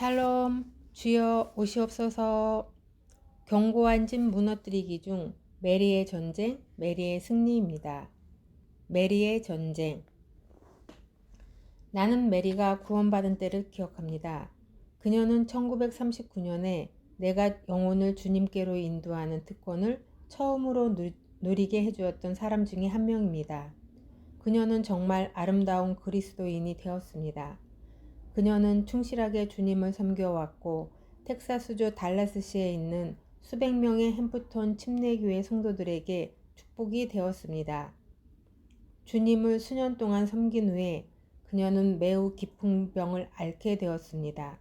샬롬 주여 오시옵소서 견고한 집 무너뜨리기 중 메리의 전쟁, 메리의 승리입니다. 메리의 전쟁 나는 메리가 구원받은 때를 기억합니다. 그녀는 1939년에 내가 영혼을 주님께로 인도하는 특권을 처음으로 누, 누리게 해주었던 사람 중에 한 명입니다. 그녀는 정말 아름다운 그리스도인이 되었습니다. 그녀는 충실하게 주님을 섬겨왔고 텍사스주 달라스시에 있는 수백 명의 햄프톤 침례교회 성도들에게 축복이 되었습니다. 주님을 수년 동안 섬긴 후에 그녀는 매우 깊은 병을 앓게 되었습니다.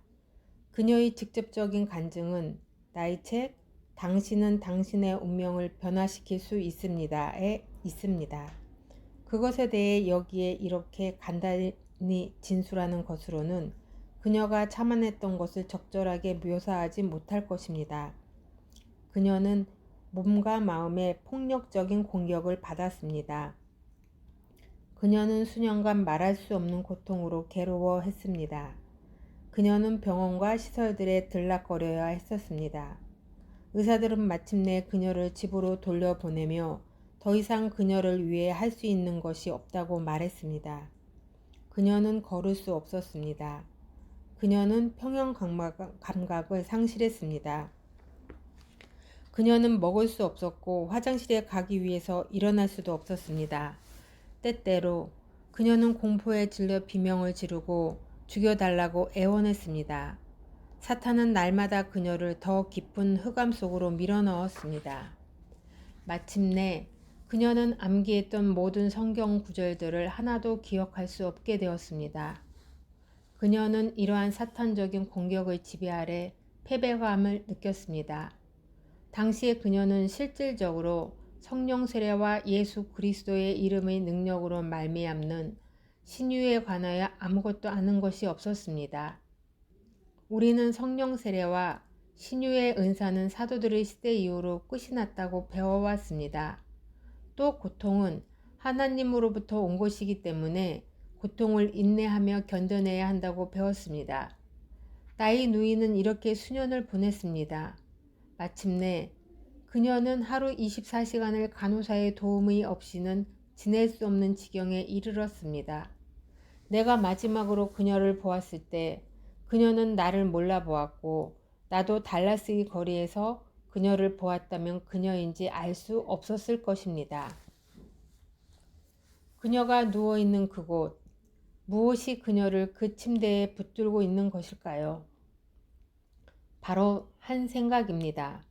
그녀의 직접적인 간증은 나의 책 당신은 당신의 운명을 변화시킬 수 있습니다에 있습니다. 그것에 대해 여기에 이렇게 간단히 진술하는 것으로는 그녀가 참아냈던 것을 적절하게 묘사하지 못할 것입니다. 그녀는 몸과 마음의 폭력적인 공격을 받았습니다. 그녀는 수년간 말할 수 없는 고통으로 괴로워했습니다. 그녀는 병원과 시설들에 들락거려야 했었습니다. 의사들은 마침내 그녀를 집으로 돌려보내며 더 이상 그녀를 위해 할 수 있는 것이 없다고 말했습니다. 그녀는 걸을 수 없었습니다. 그녀는 평형 감각을 상실했습니다. 그녀는 먹을 수 없었고 화장실에 가기 위해서 일어날 수도 없었습니다. 때때로 그녀는 공포에 질려 비명을 지르고 죽여달라고 애원했습니다. 사탄은 날마다 그녀를 더 깊은 흑암 속으로 밀어넣었습니다. 마침내 그녀는 암기했던 모든 성경 구절들을 하나도 기억할 수 없게 되었습니다. 그녀는 이러한 사탄적인 공격의 지배 아래 패배감을 느꼈습니다. 당시에 그녀는 실질적으로 성령 세례와 예수 그리스도의 이름의 능력으로 말미암는 신유에 관하여 아무것도 아는 것이 없었습니다. 우리는 성령 세례와 신유의 은사는 사도들의 시대 이후로 끝이 났다고 배워왔습니다. 또 고통은 하나님으로부터 온 것이기 때문에 고통을 인내하며 견뎌내야 한다고 배웠습니다. 나의 누이는 이렇게 수년을 보냈습니다. 마침내 그녀는 하루 24시간을 간호사의 도움이 없이는 지낼 수 없는 지경에 이르렀습니다. 내가 마지막으로 그녀를 보았을 때 그녀는 나를 몰라 보았고 나도 달라스의 거리에서 그녀를 보았다면 그녀인지 알 수 없었을 것입니다. 그녀가 누워 있는 그곳, 무엇이 그녀를 그 침대에 붙들고 있는 것일까요? 바로 한 생각입니다.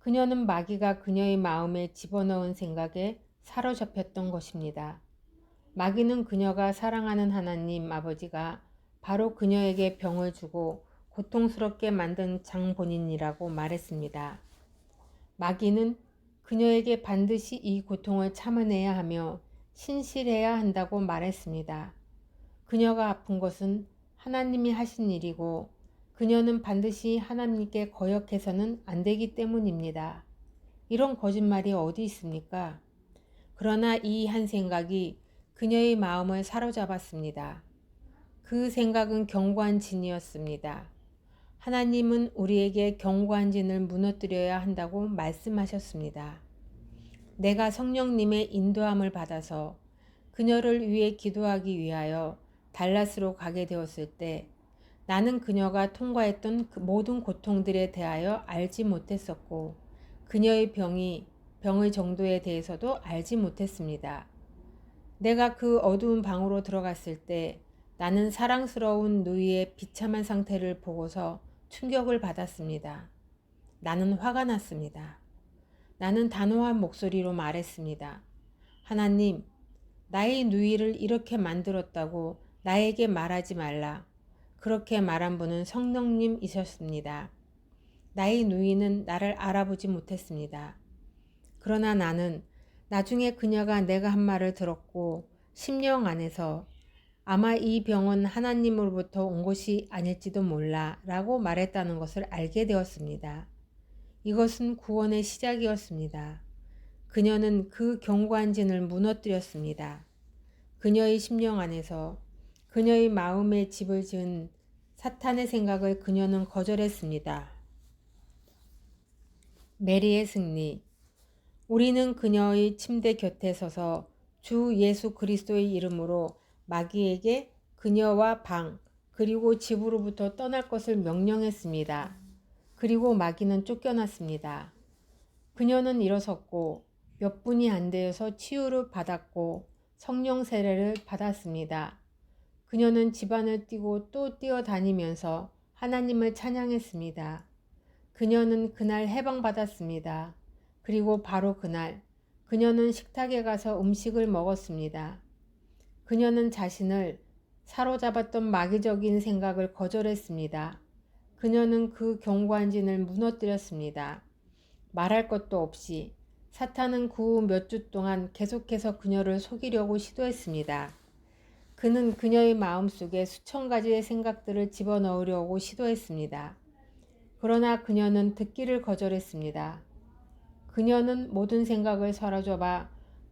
그녀는 마귀가 그녀의 마음에 집어넣은 생각에 사로잡혔던 것입니다. 마귀는 그녀가 사랑하는 하나님 아버지가 바로 그녀에게 병을 주고 고통스럽게 만든 장본인이라고 말했습니다. 마귀는 그녀에게 반드시 이 고통을 참아내야 하며 신실해야 한다고 말했습니다. 그녀가 아픈 것은 하나님이 하신 일이고 그녀는 반드시 하나님께 거역해서는 안 되기 때문입니다. 이런 거짓말이 어디 있습니까? 그러나 이 한 생각이 그녀의 마음을 사로잡았습니다. 그 생각은 견고한 진이었습니다. 하나님은 우리에게 견고한 진을 무너뜨려야 한다고 말씀하셨습니다. 내가 성령님의 인도함을 받아서 그녀를 위해 기도하기 위하여 달라스로 가게 되었을 때 나는 그녀가 통과했던 그 모든 고통들에 대하여 알지 못했었고 그녀의 병이 병의 정도에 대해서도 알지 못했습니다. 내가 그 어두운 방으로 들어갔을 때 나는 사랑스러운 누이의 비참한 상태를 보고서 충격을 받았습니다. 나는 화가 났습니다. 나는 단호한 목소리로 말했습니다. 하나님, 나의 누이를 이렇게 만들었다고 나에게 말하지 말라. 그렇게 말한 분은 성령님이셨습니다. 나의 누이는 나를 알아보지 못했습니다. 그러나 나는 나중에 그녀가 내가 한 말을 들었고 심령 안에서 아마 이 병은 하나님으로부터 온 것이 아닐지도 몰라 라고 말했다는 것을 알게 되었습니다. 이것은 구원의 시작이었습니다. 그녀는 그 견고한 진을 무너뜨렸습니다. 그녀의 심령 안에서 그녀의 마음에 집을 지은 사탄의 생각을 그녀는 거절했습니다. 메리의 승리. 우리는 그녀의 침대 곁에 서서 주 예수 그리스도의 이름으로 마귀에게 그녀와 방, 그리고 집으로부터 떠날 것을 명령했습니다. 그리고 마귀는 쫓겨났습니다. 그녀는 일어섰고 몇 분이 안 되어서 치유를 받았고 성령 세례를 받았습니다. 그녀는 집안을 뛰고 또 뛰어다니면서 하나님을 찬양했습니다. 그녀는 그날 해방받았습니다. 그리고 바로 그날 그녀는 식탁에 가서 음식을 먹었습니다. 그녀는 자신을 사로잡았던 마귀적인 생각을 거절했습니다. 그녀는 그 경관진을 무너뜨렸습니다. 말할 것도 없이 사탄은 그 후 몇 주 동안 계속해서 그녀를 속이려고 시도했습니다. 그는 그녀의 마음속에 수천 가지의 생각들을 집어넣으려고 시도했습니다. 그러나 그녀는 듣기를 거절했습니다. 그녀는 모든 생각을 사로잡아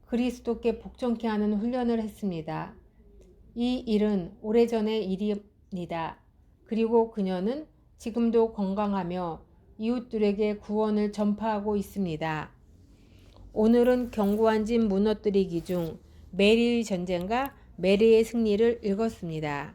그리스도께 복종케 하는 훈련을 했습니다. 이 일은 오래전의 일입니다. 그리고 그녀는 지금도 건강하며 이웃들에게 구원을 전파하고 있습니다. 오늘은 견고한 집 무너뜨리기 중 메리의 전쟁과 메리의 승리를 읽었습니다.